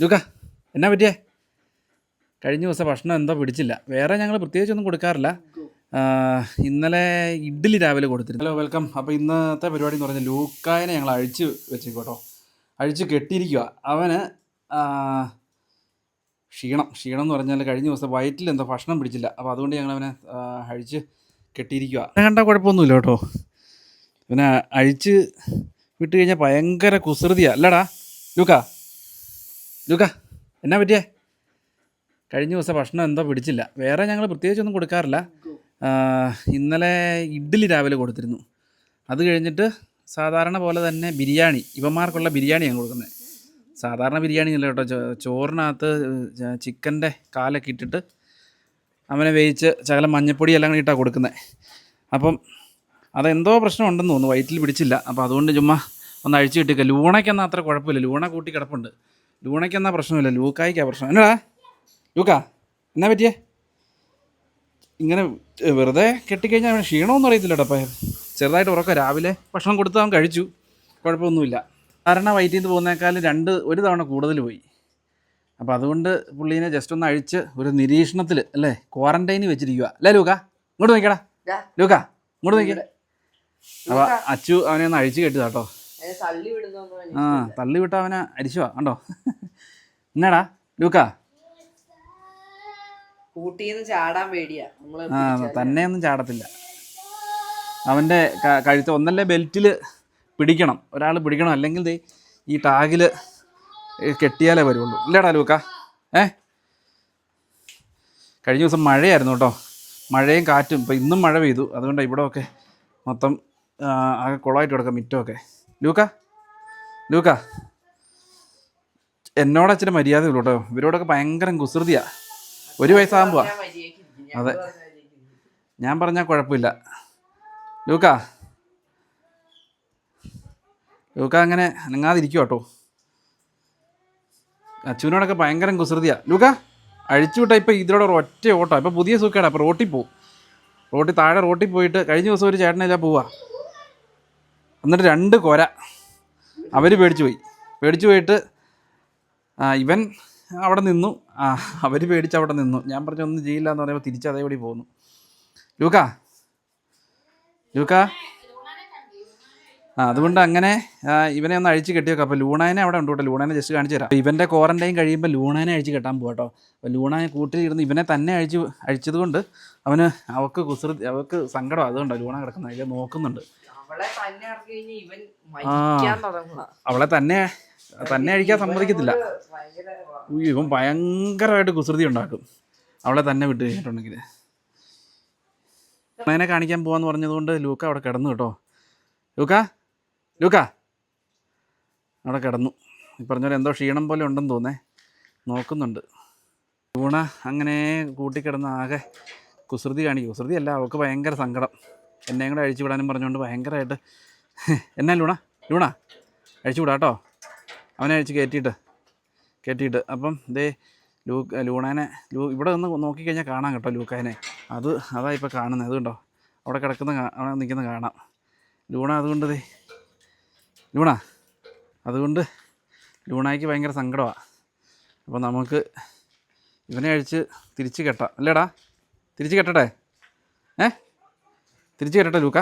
ലൂക്ക എന്നാ പറ്റിയേ? കഴിഞ്ഞ ദിവസം ഭക്ഷണം എന്തോ പിടിച്ചില്ല. വേറെ ഞങ്ങൾ പ്രത്യേകിച്ചൊന്നും കൊടുക്കാറില്ല. ഇന്നലെ ഇഡ്ഡലി രാവിലെ കൊടുത്തിരുന്നു. Hello welcome. അപ്പോൾ ഇന്നത്തെ പരിപാടി എന്ന് പറഞ്ഞാൽ ലൂക്കായനെ ഞങ്ങൾ അഴിച്ച് വെച്ചേക്കോട്ടോ അഴിച്ച് കെട്ടിയിരിക്കുക അവന് ക്ഷീണം. ക്ഷീണം എന്ന് പറഞ്ഞാൽ കഴിഞ്ഞ ദിവസം വയറ്റിൽ എന്തോ ഭക്ഷണം പിടിച്ചില്ല. അപ്പോൾ അതുകൊണ്ട് ഞങ്ങൾ അവനെ അഴിച്ച് കെട്ടിയിരിക്കുക കണ്ടാൽ കുഴപ്പമൊന്നുമില്ല കേട്ടോ. പിന്നെ അഴിച്ച് വിട്ട് കഴിഞ്ഞാൽ ഭയങ്കര കുസൃതിയാണ് അല്ലടാ ലൂക്ക. ലൂക്ക എന്നാ പറ്റിയേ? കഴിഞ്ഞ ദിവസം ഭക്ഷണം എന്തോ പിടിച്ചില്ല. വേറെ ഞങ്ങൾ പ്രത്യേകിച്ചൊന്നും കൊടുക്കാറില്ല. ഇന്നലെ ഇഡ്ഡലി രാവിലെ കൊടുത്തിരുന്നു. അത് കഴിഞ്ഞിട്ട് സാധാരണ പോലെ തന്നെ ബിരിയാണി ഇവന്മാർക്കുള്ള ബിരിയാണി ഞാൻ കൊടുക്കുന്നത്. സാധാരണ ബിരിയാണി അല്ല കേട്ടോ. ചോറിനകത്ത് ചിക്കന്റെ കാലൊക്കെ ഇട്ടിട്ട് അവനെ വേവിച്ച് ശകലം മഞ്ഞപ്പൊടി എല്ലാം കൂടി ഇട്ടാണ് കൊടുക്കുന്നത്. അപ്പം അതെന്തോ പ്രശ്നം ഉണ്ടെന്ന് തോന്നുന്നു. വയറ്റിൽ പിടിച്ചില്ല. അപ്പോൾ അതുകൊണ്ട് ചുമ്മാ ഒന്ന് അഴിച്ചു കിട്ടിക്കുക ലൂണയ്ക്കൊന്നും അത്ര കുഴപ്പമില്ല. ലൂണ കൂട്ടി കിടപ്പുണ്ട്. ലൂണയ്ക്കെന്നാൽ പ്രശ്നമില്ല. ലൂക്കായിക്കാ പ്രശ്നം. എന്നടാ? ലൂക്ക എന്നാ പറ്റിയേ? ഇങ്ങനെ വെറുതെ കെട്ടിക്കഴിഞ്ഞാൽ അവന് ക്ഷീണമൊന്നും അറിയത്തില്ല കേട്ടോ ചെറുതായിട്ട് ഉറക്കം. രാവിലെ ഭക്ഷണം കൊടുത്ത് അവൻ കഴിച്ചു. കുഴപ്പമൊന്നുമില്ല. കാരണം വയറ്റിൽ നിന്ന് പോകുന്നേക്കാളും രണ്ട് ഒരു തവണ കൂടുതൽ പോയി. അപ്പോൾ അതുകൊണ്ട് പുള്ളീനെ ജസ്റ്റ് ഒന്ന് അഴിച്ച് ഒരു നിരീക്ഷണത്തിൽ അല്ലേ ക്വാറന്റൈനിൽ വെച്ചിരിക്കുക അല്ലേ ലൂക്ക? ഇങ്ങോട്ട് നോക്കിയടാ. ലൂക്ക ഇങ്ങോട്ട് നോക്കിയ. അപ്പോൾ അച്ചു അവനെ ഒന്ന് അഴിച്ച് കെട്ടിയതാട്ടോ ആ തള്ളി വിട്ട അവനെ അരിച്ചുവാ കണ്ടോ? എന്നാടാ ലൂക്ക? കൂട്ടിന്ന് ചാടാൻ പേടിയാ. തന്നെ ഒന്നും ചാടത്തില്ല. അവന്റെ കഴുത്ത് ഒന്നല്ലേ ബെൽറ്റിൽ പിടിക്കണം. ഒരാൾ പിടിക്കണം. അല്ലെങ്കിൽ ഈ ടാഗിൽ കെട്ടിയാലേ വരുള്ളൂ. ഇല്ലടാ ലൂക്ക. ഏ? കഴിഞ്ഞ ദിവസം മഴയായിരുന്നു കേട്ടോ. മഴയും കാറ്റും. ഇപ്പോൾ ഇന്നും മഴ പെയ്തു. അതുകൊണ്ട് ഇവിടെ ഒക്കെ മൊത്തം ആകെ കുളമായിട്ട് കിടക്കാം മിറ്റമൊക്കെ. ലൂക്ക? ലൂക്ക? എന്നോട് അച്ഛന് മര്യാദ ഉള്ളൂ കേട്ടോ. ഇവരോടൊക്കെ ഭയങ്കര കുസൃതിയാ. ഒരു വയസ്സാകുമ്പോൾ ഞാൻ അതെ. ഞാൻ പറഞ്ഞാൽ കുഴപ്പമില്ല. ലൂക്ക. ലൂക്ക അങ്ങനെ അനങ്ങാതിരിക്കും കേട്ടോ. അച്ഛനോടൊക്കെ ഭയങ്കര കുസൃതിയാ. ലൂക്ക അഴിച്ചു വിട്ടാൽ ഇപ്പോൾ ഇതിലൂടെ ഒറ്റ ഓട്ടോ. ഇപ്പോൾ പുതിയ സൂക്കേടാ അപ്പോൾ റോട്ടിൽ പോവും. റോട്ടിൽ താഴെ റോട്ടിൽ പോയിട്ട് കഴിഞ്ഞ ദിവസം ഒരു ചേട്ടനെല്ലാം പോവാ. എന്നിട്ട് രണ്ട് കൊര. അവർ പേടിച്ചു പോയി. പേടിച്ചു പോയിട്ട് ഇവൻ അവിടെ നിന്നു. അവർ പേടിച്ച് അവിടെ നിന്നു. ഞാൻ പറഞ്ഞു ഒന്നും ചെയ്യില്ല എന്ന് പറയുമ്പോൾ തിരിച്ച് അതേപടി പോന്നു. ലൂക്ക ലൂക്ക. ആ അതുകൊണ്ട് അങ്ങനെ ഇവനെ ഒന്ന് അഴിച്ച് കെട്ടിയൊക്കെ. അപ്പോൾ ലൂണാനെ അവിടെ ഉണ്ട് കേട്ടോ. ലൂണാനെ ജസ്റ്റ് കാണിച്ചു തരാം. ഇവന്റെ ക്വാറന്റൈൻ കഴിയുമ്പോൾ ലൂണാനെ അഴിച്ച് കെട്ടാൻ പോകും കേട്ടോ. അപ്പോൾ ലൂണാനെ കൂട്ടിലിരുന്ന് ഇവനെ തന്നെ അഴിച്ച് അഴിച്ചത് കൊണ്ട് അവന് അവൾക്ക് കുസൃതി അവൾക്ക് സങ്കടം. അതുകൊണ്ടാണ് ലൂണ കിടക്കുന്നത് അതിൽ നോക്കുന്നുണ്ട്. അവളെ തന്നെ തന്നെ തന്നെ അഴിക്കാൻ സമ്മതിക്കത്തില്ല. ഉയ്യോ, ഇവൻ ഭയങ്കരമായിട്ട് കുസൃതി ഉണ്ടാക്കും. അവളെ തന്നെ വിട്ട് കഴിഞ്ഞിട്ടുണ്ടെങ്കിൽ. അങ്ങനെ കാണിക്കാൻ പോവാന്ന് പറഞ്ഞതുകൊണ്ട് ലൂക്ക അവിടെ കിടന്നു കേട്ടോ. ലൂക്ക ലൂക്ക. അവിടെ കിടന്നു. ഈ പറഞ്ഞ പോലെ എന്തോ ക്ഷീണം പോലെ ഉണ്ടെന്ന് തോന്നേ. നോക്കുന്നുണ്ട്. ലൂണ അങ്ങനെ കൂട്ടിക്കിടന്ന് ആകെ കുസൃതി കാണിക്കും. കുസൃതി അല്ല അവൾക്ക് ഭയങ്കര സങ്കടം. എന്നെയും കൂടെ അഴിച്ചു വിടാനും പറഞ്ഞുകൊണ്ട് ഭയങ്കരമായിട്ട്. എന്നാ ലൂണ? ലൂണ അഴിച്ചു വിടാം കേട്ടോ അവനെ അഴിച്ച് കയറ്റിയിട്ട്. കയറ്റിയിട്ട് അപ്പം ദേ ലൂ ലൂണാനെ ലൂ ഇവിടെ നിന്ന് നോക്കിക്കഴിഞ്ഞാൽ കാണാം കേട്ടോ ലൂക്കാനെ. അത് അതാ ഇപ്പോൾ കാണുന്നത് അതുകൊണ്ടോ അവിടെ കിടക്കുന്ന അവിടെ നിൽക്കുന്ന കാണാം. ലൂണ അതുകൊണ്ട് ദേ ലൂണ അതുകൊണ്ട് ലൂണായിക്ക് ഭയങ്കര സങ്കടമാണ് അപ്പോൾ നമുക്ക് ഇവനെ അഴിച്ച് തിരിച്ച് കെട്ടാം. അല്ലേടാ? തിരിച്ച് കെട്ടട്ടെ? ഏ? തിരിച്ച് കെട്ടട്ടെ ലൂക്ക?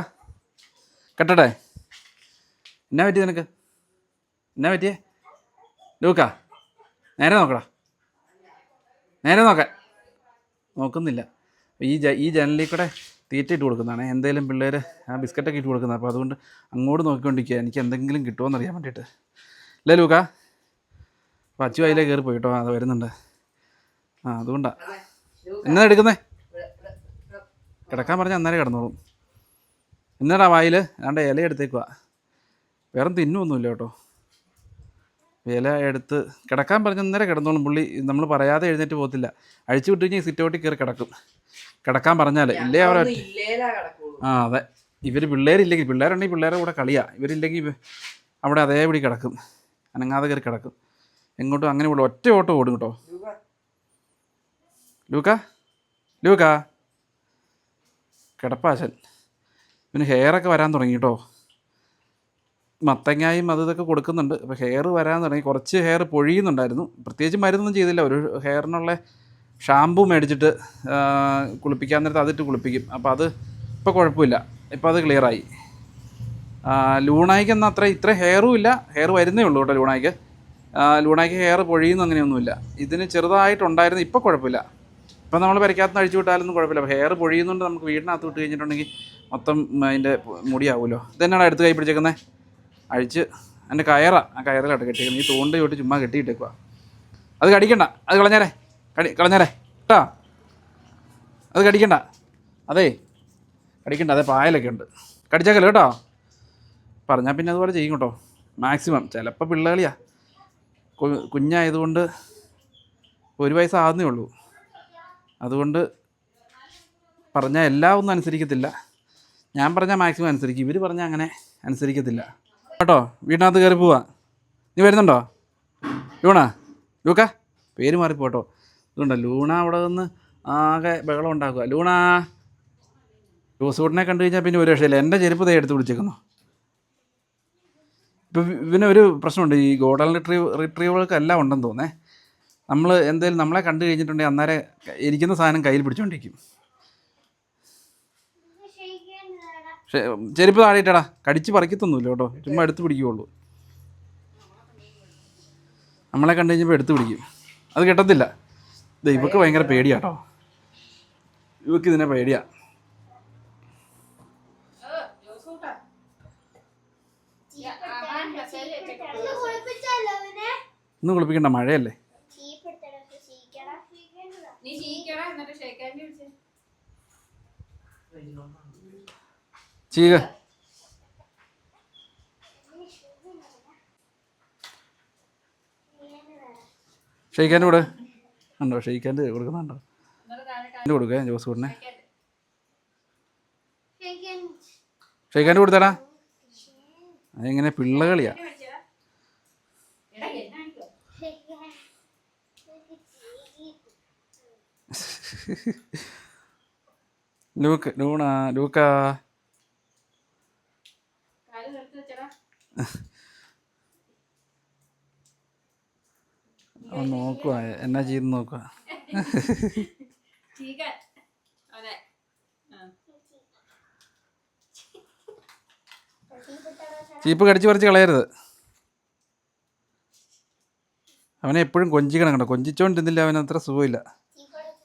കെട്ടട്ടെ? എന്നാ പറ്റി നിനക്ക്? എന്നാ പറ്റിയേ? ലൂക്ക? നേരെ നോക്കടാ. നേരെ നോക്കാൻ. നോക്കുന്നില്ല. ഈ ജ ഈ ജനലിൽ കൂടെ തീറ്റ ഇട്ട് കൊടുക്കുന്നതാണ്. എന്തെങ്കിലും പിള്ളേർ ആ ബിസ്ക്കറ്റൊക്കെ ഇട്ട് കൊടുക്കുന്നത് അപ്പോൾ അതുകൊണ്ട് അങ്ങോട്ട് നോക്കിക്കൊണ്ടിരിക്കുക എനിക്ക് എന്തെങ്കിലും കിട്ടുമോ അറിയാൻ വേണ്ടിയിട്ട്. അല്ലേ ലൂക്ക? അപ്പോൾ അച്ചു അതിലേ കയറി പോയിട്ടോ. അത് വരുന്നുണ്ട്. ആ അതുകൊണ്ടാണ് എന്നാ എടുക്കുന്നേ? കിടക്കാൻ പറഞ്ഞാൽ അന്നേരം കിടന്നോളും. എന്നാടാ വായിൽ ആണ്ട് ഇല എടുത്തേക്കുക വേറെ തിന്നുമൊന്നുമില്ല കേട്ടോ. ഇല എടുത്ത് കിടക്കാൻ പറഞ്ഞ നേരെ കിടന്നോളും. പുള്ളി നമ്മൾ പറയാതെ എഴുന്നേറ്റ് പോകത്തില്ല. അഴിച്ചു വിട്ടു കഴിഞ്ഞാൽ സിറ്റൗട്ടിൽ കയറി കിടക്കും. കിടക്കാൻ പറഞ്ഞാലേ ഇല്ലേ അവർ ആ അതെ. ഇവർ പിള്ളേരില്ലെങ്കിൽ പിള്ളേരുണ്ടെങ്കിൽ പിള്ളേരെ കൂടെ കളിയാ. ഇവരില്ലെങ്കിൽ ഇവ- അവിടെ അതേപടി കിടക്കും. അനങ്ങാതെ കയറി കിടക്കും. എങ്ങോട്ടും അങ്ങനെ വിടും ഒറ്റ ഓട്ടം ഓടും കേട്ടോ. ലൂക്ക. ലൂക്ക? കിടപ്പാശൻ. പിന്നെ ഹെയറൊക്കെ വരാൻ തുടങ്ങി കേട്ടോ. മത്തങ്ങായും അത് ഇതൊക്കെ കൊടുക്കുന്നുണ്ട്. അപ്പോൾ ഹെയർ വരാൻ തുടങ്ങി. കുറച്ച് ഹെയർ പൊഴിയുന്നുണ്ടായിരുന്നു. പ്രത്യേകിച്ച് മരുന്നൊന്നും ചെയ്തില്ല. ഒരു ഹെയറിനുള്ള ഷാമ്പു മേടിച്ചിട്ട് കുളിപ്പിക്കാൻ നേരത്ത് അതിട്ട് കുളിപ്പിക്കും. അപ്പോൾ അത് ഇപ്പോൾ കുഴപ്പമില്ല. ഇപ്പോൾ അത് ക്ലിയറായി ലൂണായിക്ക് എന്നാൽ അത്ര ഇത്ര ഹെയറും ഇല്ല. ഹെയർ വരുന്നേ ഉള്ളൂ കേട്ടോ ലൂണായിക്ക്. ലൂണായിക്ക് ഹെയർ പൊഴിയുന്നു അങ്ങനെയൊന്നുമില്ല. ഇതിന് ചെറുതായിട്ടുണ്ടായിരുന്നു. ഇപ്പോൾ കുഴപ്പമില്ല. ഇപ്പം നമ്മൾ പരിക്കാത്ത അഴിച്ചു വിട്ടാലൊന്നും കുഴപ്പമില്ല. ഹെയർ പൊഴിയുന്നുണ്ട് നമുക്ക് വീടിനകത്ത് വിട്ട് കഴിഞ്ഞിട്ടുണ്ടെങ്കിൽ മൊത്തം അതിന്റെ മുടിയാവുമല്ലോ. ഇതന്നെയാണ് അടുത്ത് കൈ പിടിച്ചേക്കുന്നത് അഴിച്ച് എന്റെ കയറ. ആ കയറിലോട്ട് കെട്ടിക്കണം ഈ തോണ്ട ചോട്ട് ചുമ്മാ കെട്ടിയിട്ടേക്കുക അത് കടിക്കണ്ട. അത് കളഞ്ഞേരെ. കടി കളഞ്ഞേരെ. കേട്ടോ അത് കടിക്കണ്ട. അതേ. കടിക്കണ്ട. അതേ പായലൊക്കെ ഉണ്ട്. കടിച്ചേക്കല്ലോ കേട്ടോ? പറഞ്ഞാൽ പിന്നെ അതുപോലെ ചെയ്യും കേട്ടോ. മാക്സിമം ചിലപ്പോൾ പിള്ളേളിയാ. കുഞ്ഞായതുകൊണ്ട് ഒരു വയസ്സാകുന്നേ ഉള്ളൂ. അതുകൊണ്ട് പറഞ്ഞാൽ എല്ലാം ഒന്നും അനുസരിക്കത്തില്ല. ഞാൻ പറഞ്ഞാൽ മാക്സിമം അനുസരിക്കും. ഇവർ പറഞ്ഞാൽ അങ്ങനെ അനുസരിക്കത്തില്ല. കേട്ടോ വീട്ടിനകത്ത് കയറി പോവാ. നീ വരുന്നുണ്ടോ? ലൂണ ലൂക്ക പേര് മാറിപ്പോട്ടോ. ഇതുണ്ടോ ലൂണ അവിടെ നിന്ന് ആകെ ബഹളം ഉണ്ടാക്കുക. ലൂണ ലൂസൂട്ടിനെ കണ്ടു കഴിഞ്ഞാൽ പിന്നെ ഒരു രക്ഷയില്ല. എന്റെ ചെരുപ്പ് ദേ എടുത്ത് പിടിച്ചേക്കുന്നു ഇപ്പം പിന്നെ ഒരു പ്രശ്നമുണ്ട്. ഈ ഗോഡൽ റിട്രീവ് റിട്രീവുകൾക്ക് എല്ലാം ഉണ്ടെന്ന് തോന്നേ നമ്മൾ എന്തേലും നമ്മളെ കണ്ടു കഴിഞ്ഞിട്ടുണ്ടെങ്കിൽ അന്നേരം ഇരിക്കുന്ന സാധനം കയ്യിൽ പിടിച്ചോണ്ടിരിക്കും. പക്ഷേ ചെരുപ്പ് താഴെയിട്ടടാ. കടിച്ച് പറിക്കത്തൊന്നുമില്ല കേട്ടോ. ചുമ്മാ എടുത്ത് പിടിക്കുകയുള്ളൂ. നമ്മളെ കണ്ടു കഴിഞ്ഞപ്പോൾ എടുത്ത് പിടിക്കും. അത് കിട്ടത്തില്ല. ഇത് ഇവക്ക് ഭയങ്കര പേടിയാട്ടോ ഇവക്ക് ഇതിനെ പേടിയാ. ഇന്ന് കുളിപ്പിക്കണ്ട മഴയല്ലേ? നീ എന്നിട്ട് ചെയ്യുക ഷെയ്ക്കാന്റെ കൂടെ? ഉണ്ടോ? ഷെയ്ക്കാന്റെ കൊടുക്കുന്നുണ്ടോ? എന്റെ കൊടുക്കുക ജോസ് കൂടിനെ. ഷെയ്ക്കാന്റെ കൊടുത്തടാ. അതെങ്ങനെ പിള്ളകളിയാ? ലൂക്ക് ലൂണാ ലൂക്ക. നോക്കുക എന്നാ ചെയ്ത് നോക്കുക ആ. ചീപ്പ് കടിച്ചു പറിച്ച് കളയരുത്. അവനെ എപ്പോഴും കൊഞ്ചിക്കണം കേട്ടോ. കൊഞ്ചിച്ചോണ്ടിരുന്നില്ല അവനത്ര സുഖമില്ല.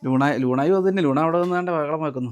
ലൂണായി ലൂണായും അത് തന്നെ. ലൂണ അവിടെ നിന്നാണ്ട് വകളം വെക്കുന്നു.